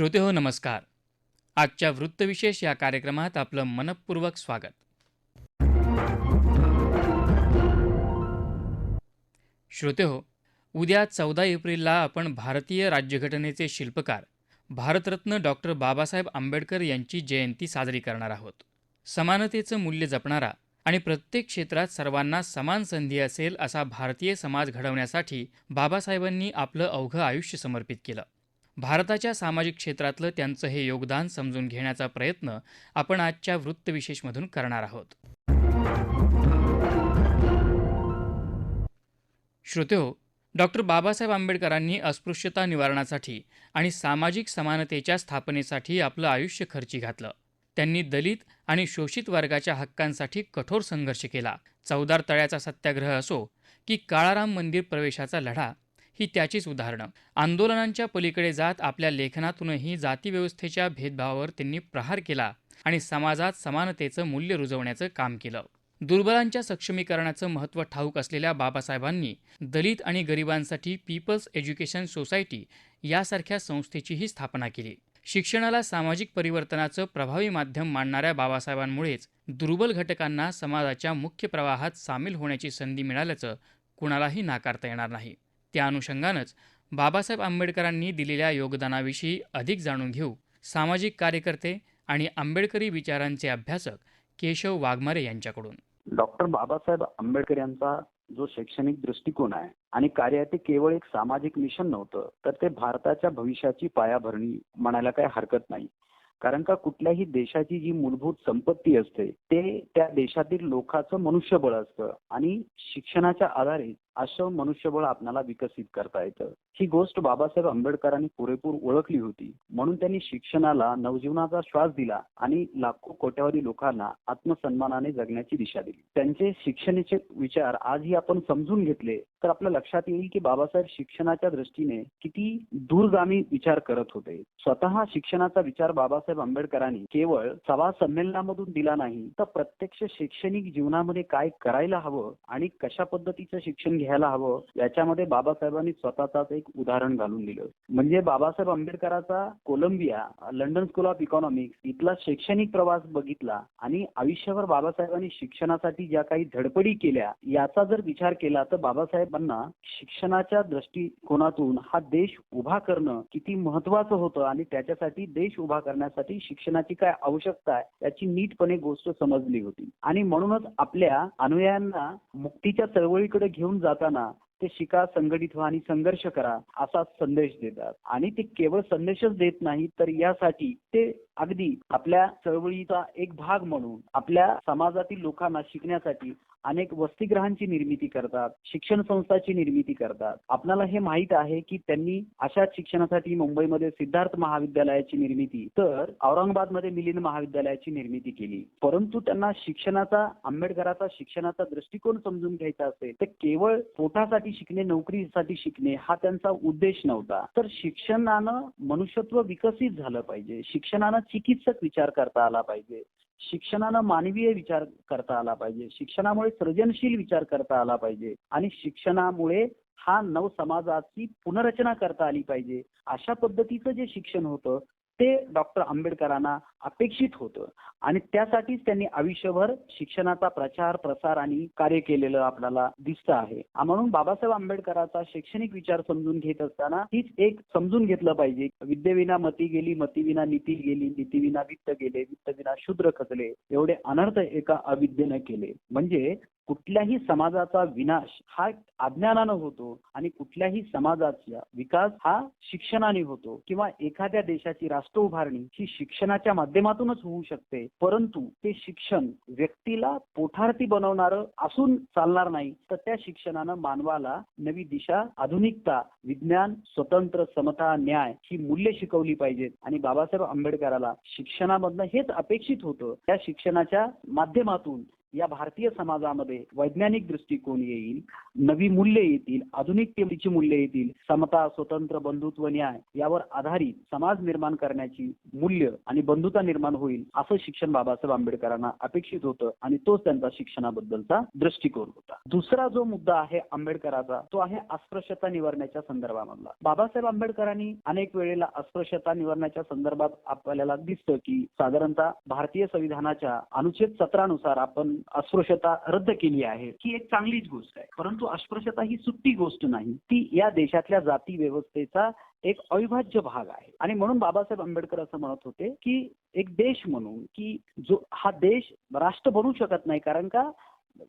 श्रोते हो नमस्कार. आजच्या वृत्तविशेष या कार्यक्रमात आपलं मनपूर्वक स्वागत. श्रोते हो उद्या चौदा एप्रिलला आपण भारतीय राज्यघटनेचे शिल्पकार भारतरत्न डॉक्टर बाबासाहेब आंबेडकर यांची जयंती साजरी करणार आहोत. समानतेचं मूल्य जपणारा आणि प्रत्येक क्षेत्रात सर्वांना समान संधी असेल असा भारतीय समाज घडवण्यासाठी बाबासाहेबांनी आपलं अवघं आयुष्य समर्पित केलं. भारताच्या सामाजिक क्षेत्रातलं त्यांचं हे योगदान समजून घेण्याचा प्रयत्न आपण आजच्या वृत्तविशेषमधून करणार आहोत. श्रोतेहो डॉक्टर बाबासाहेब आंबेडकरांनी अस्पृश्यता निवारणासाठी आणि सामाजिक समानतेच्या स्थापनेसाठी आपलं आयुष्य खर्ची घातलं. त्यांनी दलित आणि शोषित वर्गाच्या हक्कांसाठी कठोर संघर्ष केला. चौदार तळ्याचा सत्याग्रह असो की काळाराम मंदिर प्रवेशाचा लढा ही त्याचीच उदाहरणं. आंदोलनांच्या पलीकडे जात आपल्या लेखनातूनही जातीव्यवस्थेच्या भेदभावावर त्यांनी प्रहार केला आणि समाजात समानतेचं मूल्य रुजवण्याचं काम केलं. दुर्बलांच्या सक्षमीकरणाचं महत्त्व ठाऊक असलेल्या बाबासाहेबांनी दलित आणि गरिबांसाठी पीपल्स एज्युकेशन सोसायटी यासारख्या संस्थेचीही स्थापना केली. शिक्षणाला सामाजिक परिवर्तनाचं प्रभावी माध्यम मानणाऱ्या बाबासाहेबांमुळेच दुर्बल घटकांना समाजाच्या मुख्य प्रवाहात सामील होण्याची संधी मिळाल्याचं कुणालाही नाकारता येणार नाही. त्या अनुषंगानंच बाबासाहेब आंबेडकरांनी दिलेल्या योगदानाविषयी अधिक जाणून घेऊ. सामाजिक कार्यकर्ते आणि आंबेडकरी विचारांचे अभ्यासक केशव वाघमारे यांच्याकडून. डॉक्टर बाबासाहेब आंबेडकर यांचा जो शैक्षणिक दृष्टिकोन आहे आणि कार्य ते केवळ एक सामाजिक मिशन नव्हतं तर ते भारताच्या भविष्याची पायाभरणी म्हणायला काही हरकत नाही. कारण का कुठल्याही देशाची जी मूलभूत संपत्ती असते ते त्या देशातील लोकांचं मनुष्यबळ असतं आणि शिक्षणाच्या आधारे असं मनुष्यबळ आपणाला विकसित करता येतं. ही गोष्ट बाबासाहेब आंबेडकरांनी पुरेपूर ओळखली होती. म्हणून त्यांनी शिक्षणाला नवजीवनाचा श्वास दिला आणि लाखो कोट्यावधी लोकांना आत्मसन्मानाने जगण्याची दिशा दिली. त्यांचे शिक्षणाचे विचार आजही आपण समजून घेतले तर आपल्या लक्षात येईल की बाबासाहेब शिक्षणाच्या दृष्टीने किती दूरगामी विचार करत होते. स्वतः शिक्षणाचा विचार बाबासाहेब आंबेडकरांनी केवळ सभा संमेलनामधून दिला नाही तर प्रत्यक्ष शैक्षणिक जीवनामध्ये काय करायला हवं आणि कशा पद्धतीचं शिक्षण घ्यायला हवं याच्यामध्ये बाबासाहेबांनी स्वतःचाच एक उदाहरण घालून दिलं. म्हणजे बाबासाहेब आंबेडकरांचा Columbia London school of economics इथला शैक्षणिक प्रवास बघितला आणि आयुष्यभर बाबासाहेबांनी शिक्षणासाठी ज्या काही धडपडी केल्या याचा जर विचार केला तर बाबासाहेबांना शिक्षणाच्या दृष्टिकोनातून हा देश उभा करणं किती महत्वाचं होतं आणि त्याच्यासाठी देश उभा करण्यासाठी शिक्षणाची काय आवश्यकता आहे याची नीटपणे गोष्ट समजली होती. आणि म्हणूनच आपल्या अनुयायांना मुक्तीच्या चळवळीकडे घेऊन जाताना ते शिका संघटित व्हा आणि संघर्ष करा असा संदेश देतात. आणि ते केवळ संदेशच देत नाही तर यासाठी ते अगदी आपल्या चळवळीचा एक भाग म्हणून आपल्या समाजातील लोकांना शिकण्यासाठी अनेक वसतिग्रहांची निर्मिती करतात शिक्षण संस्थाची निर्मिती करतात. आपल्याला हे माहीत आहे की त्यांनी अशाच शिक्षणासाठी मुंबईमध्ये सिद्धार्थ महाविद्यालयाची निर्मिती तर औरंगाबादमध्ये मिलिंद महाविद्यालयाची निर्मिती केली. परंतु त्यांना शिक्षणाचा आंबेडकराचा शिक्षणाचा दृष्टिकोन समजून घ्यायचा असेल तर केवळ पोटासाठी शिकणे नोकरीसाठी शिकणे हा त्यांचा उद्देश नव्हता. तर शिक्षणानं मनुष्यत्व विकसित झालं पाहिजे. शिक्षणानं चिकित्सक विचार करता आला पाहिजे. शिक्षणानं मानवीय विचार करता आला पाहिजे. शिक्षणामुळे सृजनशील विचार करता आला पाहिजे. आणि शिक्षणामुळे हा नव समाजाची पुनर्रचना करता आली पाहिजे. अशा पद्धतीचं जे शिक्षण होतं ते डॉक्टर आंबेडकरांना अपेक्षित होतं. आणि त्यासाठीच त्यांनी आयुष्यभर शिक्षणाचा प्रचार प्रसार आणि कार्य केलेलं आपल्याला दिसतं आहे. म्हणून बाबासाहेब आंबेडकरांचा शैक्षणिक विचार समजून घेत असताना हीच एक समजून घेतलं पाहिजे. विद्येविना मती गेली मतीविना नीती गेली नीतीविना वित्त गेले वित्तविना शूद्र खचले एवढे अनर्थ एका अविद्येनं केले. म्हणजे कुठल्याही समाजाचा विनाश हा अज्ञानानं होतो आणि कुठल्याही समाजाचा विकास हा शिक्षणाने होतो. किंवा एखाद्या देशाची राष्ट्र उभारणी ही शिक्षणाच्या माध्यमातूनच होऊ शकते. परंतु ते शिक्षण व्यक्तीला पोठार्थी बनवणारं असून चालणार नाही. तर त्या शिक्षणानं मानवाला नवी दिशा आधुनिकता विज्ञान स्वतंत्र समता न्याय ही मूल्य शिकवली पाहिजेत. आणि बाबासाहेब आंबेडकराला शिक्षणामधनं हेच अपेक्षित होतं. त्या शिक्षणाच्या माध्यमातून या भारतीय समाजामध्ये वैज्ञानिक दृष्टिकोन येईल नवी मूल्य येतील आधुनिक आधुनिकतेची मूल्य येतील समता स्वतंत्र बंधुत्व न्याय यावर आधारित समाज निर्माण करण्याची मूल्य आणि बंधुता निर्माण होईल असं शिक्षण बाबासाहेब आंबेडकरांना अपेक्षित होतं आणि तोच त्यांचा शिक्षणाबद्दलचा दृष्टिकोन होता. दुसरा जो मुद्दा आहे आंबेडकराचा तो आहे अस्पृश्यता निवारण्याच्या संदर्भामधला. बाबासाहेब आंबेडकरांनी अनेक वेळेला अस्पृश्यता निवारण्याच्या संदर्भात आपल्याला दिसतं की साधारणतः भारतीय संविधानाच्या अनुच्छेद सतरानुसार आपण अस्पृश्यता रद्द केली आहे. ही एक चांगलीच गोष्ट आहे. परंतु अस्पृश्यता ही सुट्टी गोष्ट नाही. ती या देशातल्या जाती व्यवस्थेचा एक अविभाज्य भाग आहे. आणि म्हणून बाबासाहेब आंबेडकर असं म्हणत होते की एक देश म्हणून की जो हा देश राष्ट्र बनू शकत नाही. कारण का?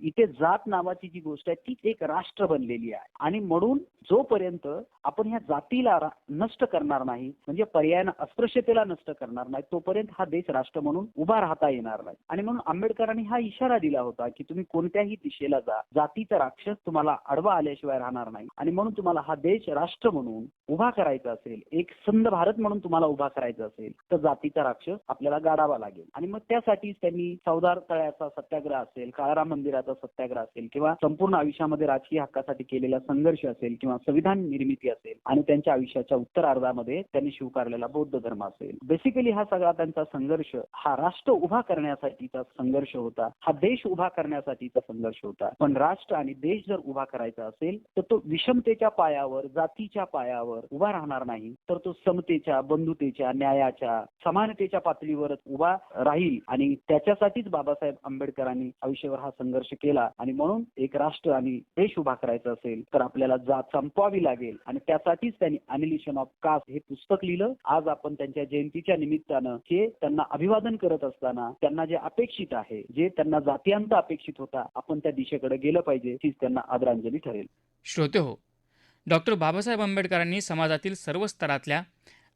इथे जात नावाची जी गोष्ट आहे ती एक राष्ट्र बनलेली आहे. आणि म्हणून जोपर्यंत आपण ह्या जातीला नष्ट करणार नाही म्हणजे पर्यायानं अस्पृश्यतेला नष्ट करणार नाही तोपर्यंत हा देश राष्ट्र म्हणून उभा राहता येणार नाही. आणि म्हणून आंबेडकरांनी हा इशारा दिला होता की तुम्ही कोणत्याही दिशेला जा जातीचा राक्षस तुम्हाला आडवा आल्याशिवाय राहणार नाही. आणि म्हणून तुम्हाला हा देश राष्ट्र म्हणून उभा करायचा असेल एक संध भारत म्हणून तुम्हाला उभा करायचा असेल तर जातीचा राक्षस आपल्याला गाडावा लागेल. आणि मग त्यासाठीच त्यांनी चौदार तळ्याचा सत्याग्रह असेल काळाराम मंदिराचा सत्याग्रह असेल किंवा संपूर्ण आयुष्यामध्ये राजकीय हक्कासाठी केलेला संघर्ष असेल किंवा संविधान निर्मिती असेल आणि त्यांच्या आयुष्याच्या उत्तरार्धामध्ये त्यांनी स्वीकारलेला बौद्ध धर्म असेल. बेसिकली हा सगळा त्यांचा संघर्ष हा राष्ट्र उभा करण्यासाठीचा संघर्ष होता. हा देश उभा करण्यासाठीचा संघर्ष होता. पण राष्ट्र आणि देश जर उभा करायचा असेल तर तो विषमतेच्या पायावर जातीच्या पायावर उभा राहणार नाही. तर तो समतेच्या बंधुतेच्या न्यायाच्या समानतेच्या पातळीवरच उभा राहील. आणि त्याच्यासाठीच बाबासाहेब आंबेडकरांनी आयुष्यावर हा संघर्ष केला आणि म्हणून एक राष्ट्र आणि देश उभा करायचा असेल तर आपल्याला जात संपवावी लागेल. आणि त्यासाठीच त्यांनी अनिलिशन ऑफ कास्ट हे पुस्तक लिहिलं. आज आपण त्यांच्या जयंतीच्या निमित्तानं हे त्यांना अभिवादन करत असताना त्यांना जे अपेक्षित आहे जे त्यांना जातीयांत अपेक्षित होता आपण त्या दिशेकडे गेलं पाहिजे हीच त्यांना आदरांजली ठरेल. श्रोते हो डॉक्टर बाबासाहेब आंबेडकरांनी समाजातील सर्व स्तरातल्या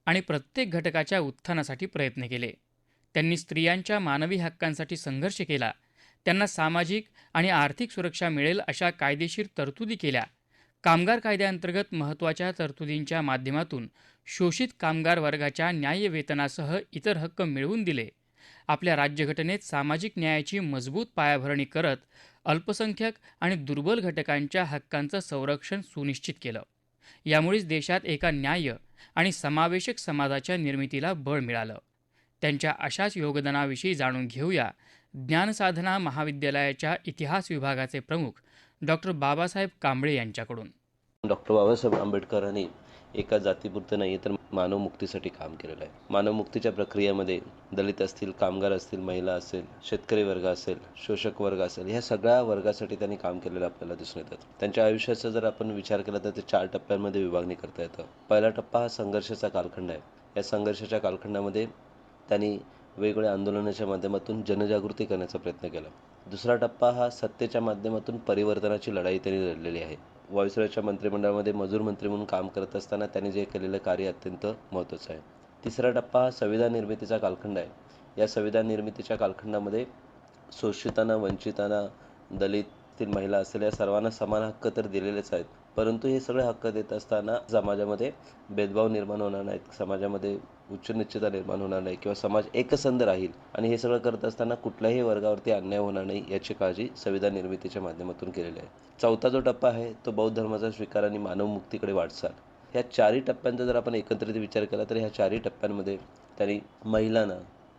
आणि प्रत्येक घटकाच्या उत्थानासाठी प्रयत्न केले. त्यांनी स्त्रियांच्या मानवी हक्कांसाठी संघर्ष केला. त्यांना सामाजिक आणि आर्थिक सुरक्षा मिळेल अशा कायदेशीर तरतुदी केल्या. कामगार कायद्याअंतर्गत महत्त्वाच्या तरतुदींच्या माध्यमातून शोषित कामगार वर्गाच्या न्याय्य वेतनासह इतर हक्क मिळवून दिले. आपल्या राज्यघटनेत सामाजिक न्यायाची मजबूत पायाभरणी करत अल्पसंख्यक आणि दुर्बल घटकांच्या हक्कांचं संरक्षण सुनिश्चित केलं. यामुळेच देशात एका न्याय आणि समावेशक समाजाच्या निर्मितीला बळ मिळालं. त्यांच्या अशाच योगदानाविषयी जाणून घेऊया ज्ञानसाधना महाविद्यालयाच्या इतिहास विभागाचे प्रमुख डॉक्टर बाबासाहेब कांबळे यांच्याकडून. डॉक्टर बाबासाहेब आंबेडकरांनी एका जातीपुरतं नाही तर मानव मुक्तीसाठी काम केलेलं आहे. मानवमुक्तीच्या प्रक्रियेमध्ये दलित असतील कामगार असतील महिला असेल शेतकरी वर्ग असेल शोषक वर्ग असेल ह्या सगळ्या वर्गासाठी त्यांनी काम केलेलं आपल्याला दिसून येतात त्यांच्या आयुष्याचा जर आपण विचार केला तर ते चार टप्प्यांमध्ये विभागणी करता येतं. पहिला टप्पा हा संघर्षाचा कालखंड आहे. या संघर्षाच्या कालखंडामध्ये त्यांनी वेगवेगळ्या आंदोलनाच्या माध्यमातून जनजागृती करण्याचा प्रयत्न केला. दुसरा टप्पा हा सत्तेच्या माध्यमातून परिवर्तनाची लढाई त्यांनी लढलेली आहे. व्हॉइसरॉयच्या मंत्रिमंडळामध्ये मजूर मंत्री म्हणून काम करत असताना त्यांनी जे केलेलं कार्य अत्यंत महत्त्वाचं आहे. तिसरा टप्पा हा संविधान निर्मितीचा कालखंड आहे. या संविधान निर्मितीच्या कालखंडामध्ये शोषितांना वंचितांना दलितील महिला असलेल्या सर्वांना समान हक्क तर दिलेलेच आहेत. परंतु हे सगळे हक्क देत असताना समाजामध्ये भेदभाव निर्माण होणार नाहीत. समाजामध्ये उच्च निश्चिता निर्माण होणार नाही किंवा समाज एकसंध राहील आणि हे सगळं करत असताना कुठल्याही वर्गावरती अन्याय होणार नाही याची काळजी संविधान निर्मितीच्या माध्यमातून केलेली आहे. चौथा जो टप्पा आहे तो बौद्ध धर्माचा स्वीकार आणि मानवमुक्तीकडे वाटचाल. ह्या चारही टप्प्यांचा जर आपण एकत्रित विचार केला तर ह्या चारही टप्प्यांमध्ये त्यांनी महिलांना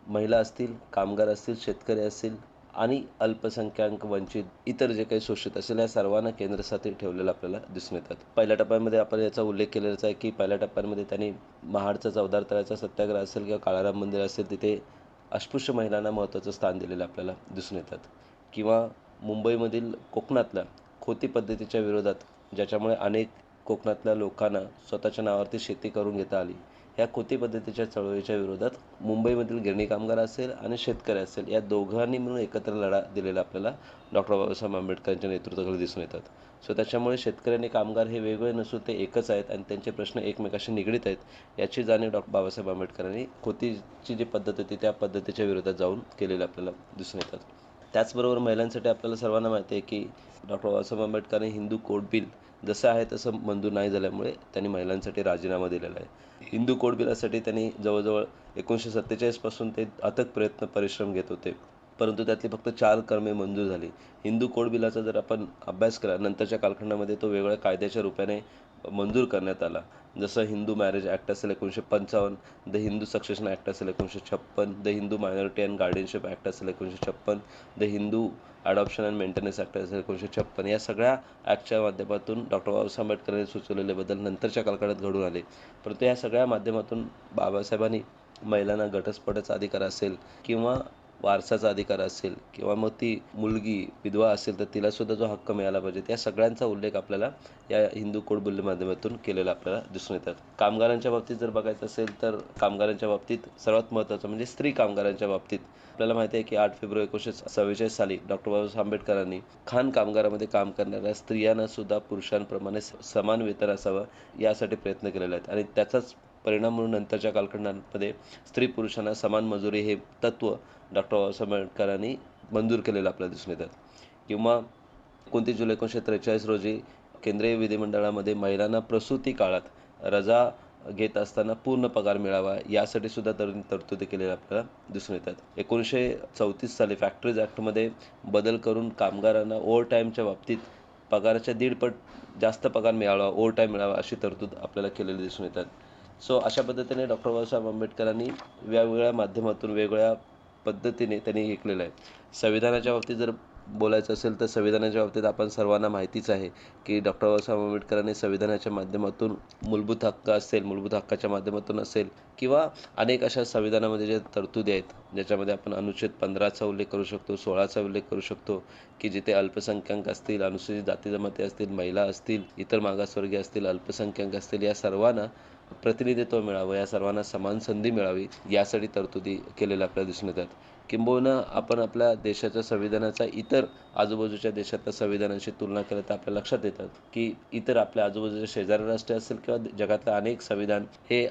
महिला असतील कामगार असतील शेतकरी असतील आणि अल्पसंख्याक वंचित इतर जे काही शोषित असेल या सर्वांना केंद्रस्थानी ठेवलेलं आपल्याला दिसून येतात. पहिल्या टप्प्यामध्ये आपण याचा उल्लेख केलेलाच आहे की पहिल्या टप्प्यामध्ये त्यांनी महाडचा चौदार तळ्याचा सत्याग्रह असेल किंवा काळाराम मंदिर असेल तिथे अस्पृश्य महिलांना महत्त्वाचं स्थान दिलेलं आपल्याला दिसून येतात. किंवा मुंबईमधील कोकणातल्या खोती पद्धतीच्या विरोधात ज्याच्यामुळे अनेक कोकणातल्या लोकांना स्वतःच्या नावावरती शेती करून घेता आली. ह्या खोती पद्धतीच्या चळवळीच्या विरोधात मुंबईमधील गिरणी कामगार असेल आणि शेतकरी असेल या दोघांनी मिळून एकत्र लढा दिलेला आपल्याला डॉक्टर बाबासाहेब आंबेडकरांच्या नेतृत्वाखाली दिसून येतात. सो त्याच्यामुळे शेतकरी आणि कामगार हे वेगवेगळे नसून ते एकच आहेत आणि त्यांचे प्रश्न एकमेकाशी निगडीत आहेत याची जाणीव डॉक्टर बाबासाहेब आंबेडकरांनी खोतीची जी पद्धत होती त्या पद्धतीच्या विरोधात जाऊन केलेली आपल्याला दिसून येतात. त्याचबरोबर महिलांसाठी आपल्याला सर्वांना माहिती आहे की डॉक्टर बाबासाहेब आंबेडकरांनी हिंदू कोड बिल जसं आहे तसं मंजूर नाही झाल्यामुळे त्यांनी महिलांसाठी राजीनामा दिलेला आहे. हिंदू कोड बिलासाठी त्यांनी जवळजवळ एकोणीसशे सत्तेचाळीसपासून ते अथक प्रयत्न परिश्रम घेत होते. परंतु त्यातली फक्त चार कर्मे मंजूर झाली. हिंदू कोड बिलाचा जर आपण अभ्यास केला नंतरच्या कालखंडामध्ये तो वेगळ्या कायद्याच्या रूपाने मंजूर करण्यात आला. जसं हिंदू मॅरेज ॲक्ट असेल एकोणीसशे पंचावन्न द हिंदू सक्सेशन ॲक्ट असेल एकोणीसशे छप्पन the Hindu minority and guardianship act असेल एकोणीसशे छप्पन the Hindu adoption and maintenance act असेल एकोणीसशे छप्पन. या सगळ्या ॲक्टच्या माध्यमातून डॉक्टर बाबासाहेब आंबेडकरांनी सुचवलेले बदल नंतरच्या कालखंडात घडून आले. परंतु या सगळ्या माध्यमातून बाबासाहेबांनी महिलांना घटस्फोटाचा अधिकार असेल किंवा वारसाचा अधिकार असेल किंवा मग ती मुलगी विधवा असेल तर तिलासुद्धा जो हक्क मिळाला पाहिजे. त्या सगळ्यांचा उल्लेख आपल्याला या हिंदू कोडबुल्ले माध्यमातून केलेला आपल्याला दिसून येतात. कामगारांच्या बाबतीत जर बघायचं असेल तर कामगारांच्या बाबतीत सर्वात महत्त्वाचं म्हणजे स्त्री कामगारांच्या बाबतीत. आपल्याला माहिती आहे की आठ फेब्रुवारी एकोणीसशे सव्वेचाळीस साली डॉक्टर बाबासाहेब आंबेडकरांनी खाण कामगारामध्ये काम करणाऱ्या स्त्रियांना सुद्धा पुरुषांप्रमाणे समान वेतन असावं यासाठी प्रयत्न केलेले आहेत. आणि त्याचाच परिणाम म्हणून नंतरच्या कालखंडांमध्ये स्त्री पुरुषांना समान मजुरी हे तत्त्व डॉक्टर बाबासाहेब आंबेडकरांनी मंजूर केलेलं आपल्याला दिसून येतात किंवा कोणती जुलै एकोणीसशे त्रेचाळीस रोजी केंद्रीय विधिमंडळामध्ये महिलांना प्रसूती काळात रजा घेत असताना पूर्ण पगार मिळावा यासाठी सुद्धा तर तरतुदी केलेल्या आपल्याला दिसून येतात. एकोणीसशे चौतीस साली फॅक्टरीज ॲक्टमध्ये बदल करून कामगारांना ओव्हर टाईमच्या बाबतीत पगाराच्या दीडपट जास्त पगार मिळावा ओव्हर टाईम मिळावा अशी तरतूद आपल्याला केलेली दिसून येतात. सो अशा पद्धतीने डॉक्टर बाबासाहेब आंबेडकरांनी वेगवेगळ्या माध्यमातून वेगवेगळ्या पद्धतीने त्यांनी हे केलेलं आहे. संविधानाच्या बाबतीत जर बोलायचं असेल तर संविधानाच्या बाबतीत आपण सर्वांना माहितीच आहे की डॉक्टर बाबासाहेब आंबेडकरांनी संविधानाच्या माध्यमातून मूलभूत हक्क असेल मूलभूत हक्काच्या माध्यमातून असेल किंवा अनेक अशा संविधानामध्ये जे तरतुदी आहेत ज्याच्यामध्ये आपण अनुच्छेद पंधराचा उल्लेख करू शकतो सोळाचा उल्लेख करू शकतो की जिथे अल्पसंख्याक असतील अनुसूचित जाती जमाती असतील महिला असतील इतर मागासवर्गीय असतील अल्पसंख्याक असतील या सर्वांना प्रतिनिधित्व मिळावं या सर्वांना समान संधी मिळावी यासाठी तरतुदी केलेल्या आपल्याला दिसून येतात. किंबहुना आपण आपल्या देशाच्या संविधानाचा इतर आजूबाजूच्या देशातल्या संविधानाशी तुलना केल्या तर आपल्या लक्षात येतात की इतर आपल्या आजूबाजूच्या शेजारी राष्ट्र असेल किंवा जगातलं अनेक संविधान हे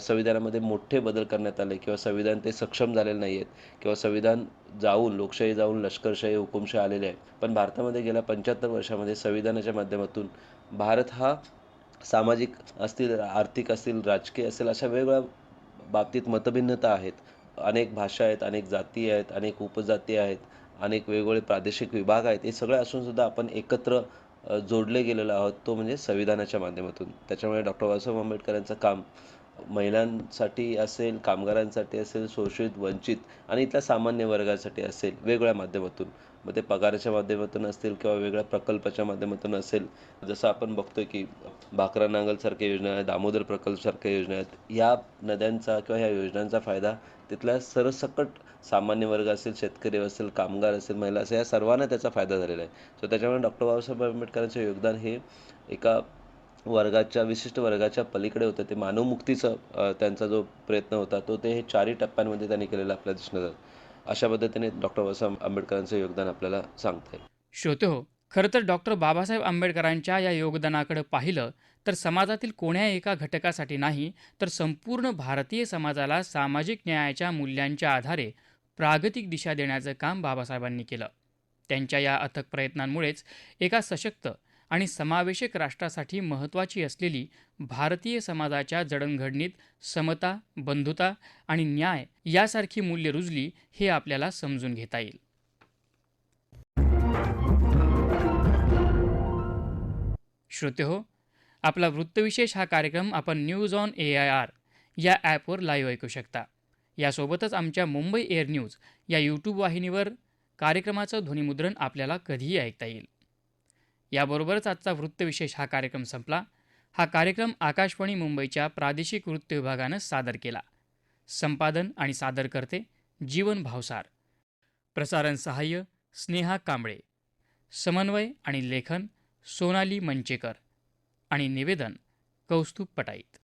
संविधानामध्ये मोठे बदल करण्यात आले किंवा संविधान ते सक्षम झालेले नाही आहेत किंवा संविधान जाऊन लोकशाही जाऊन लष्करशाही हुकुमशाही आलेले आहे पण भारतामध्ये गेल्या पंच्याहत्तर वर्षामध्ये संविधानाच्या माध्यमातून भारत हा सामाजिक असतील आर्थिक असतील राजकीय असेल अशा वेगवेगळ्या बाबतीत मतभिन्नता आहेत. अनेक भाषा आहेत अनेक जाती आहेत अनेक उपजाती आहेत अनेक वेगवेगळे प्रादेशिक विभाग आहेत. हे सगळे असूनसुद्धा आपण एकत्र जोडले गेलेलो आहोत. तो म्हणजे संविधानाच्या माध्यमातून. त्याच्यामुळे डॉक्टर बाबासाहेब आंबेडकर यांचं काम महिलांसाठी असेल कामगारांसाठी असेल शोषित वंचित आणि इथल्या सामान्य वर्गासाठी असेल वेगवेगळ्या माध्यमातून. मग ते पगाराच्या माध्यमातून असतील किंवा वेगळ्या प्रकल्पाच्या माध्यमातून असेल जसं आपण बघतोय की भाकरा नांगलसारख्या योजना आहेत दामोदर प्रकल्पसारख्या योजना आहेत या नद्यांचा किंवा ह्या योजनांचा फायदा तिथल्या सरसकट सामान्य वर्ग असेल शेतकरी असेल कामगार असेल महिला असेल या सर्वांना त्याचा फायदा झालेला आहे. सो त्याच्यामुळे डॉक्टर बाबासाहेब आंबेडकरांचे योगदान हे एका वर्गाच्या विशिष्ट वर्गाच्या पलीकडे होतं. ते मानवमुक्तीचं त्यांचा जो प्रयत्न होता तो ते हे चारही टप्प्यांमध्ये त्यांनी केलेला आपल्याला दिसून अशा पद्धतीने डॉक्टर बाबासाहेब आंबेडकरांचं योगदान आपल्याला सांगता येईल श्रोते हो खरं तर डॉक्टर बाबासाहेब आंबेडकरांच्या या योगदानाकडे पाहिलं तर समाजातील कोण्या एका घटकासाठी नाही तर संपूर्ण भारतीय समाजाला सामाजिक न्यायाच्या मूल्यांच्या आधारे प्रागतिक दिशा देण्याचं काम बाबासाहेबांनी केलं. त्यांच्या या अथक प्रयत्नांमुळेच एका सशक्त आणि समावेशक राष्ट्रासाठी महत्त्वाची असलेली भारतीय समाजाच्या जडणघडणीत समता बंधुता आणि न्याय यासारखी मूल्य रुजली हे आपल्याला समजून घेता येईल. श्रोते हो आपला वृत्तविशेष हा कार्यक्रम आपण news on A I R या ॲपवर लाईव्ह ऐकू शकता. यासोबतच आमच्या मुंबई एअर न्यूज या यूट्यूब वाहिनीवर कार्यक्रमाचं ध्वनिमुद्रण आपल्याला कधीही ऐकता येईल. याबरोबरच आजचा वृत्तविशेष हा कार्यक्रम संपला. हा कार्यक्रम आकाशवाणी मुंबईच्या प्रादेशिक वृत्त विभागानं सादर केला. संपादन आणि सादरकर्ते जीवन भावसार. प्रसारण सहाय्य स्नेहा कांबळे. समन्वय आणि लेखन सोनाली मंचेकर. आणि निवेदन कौस्तुभ पटाईत.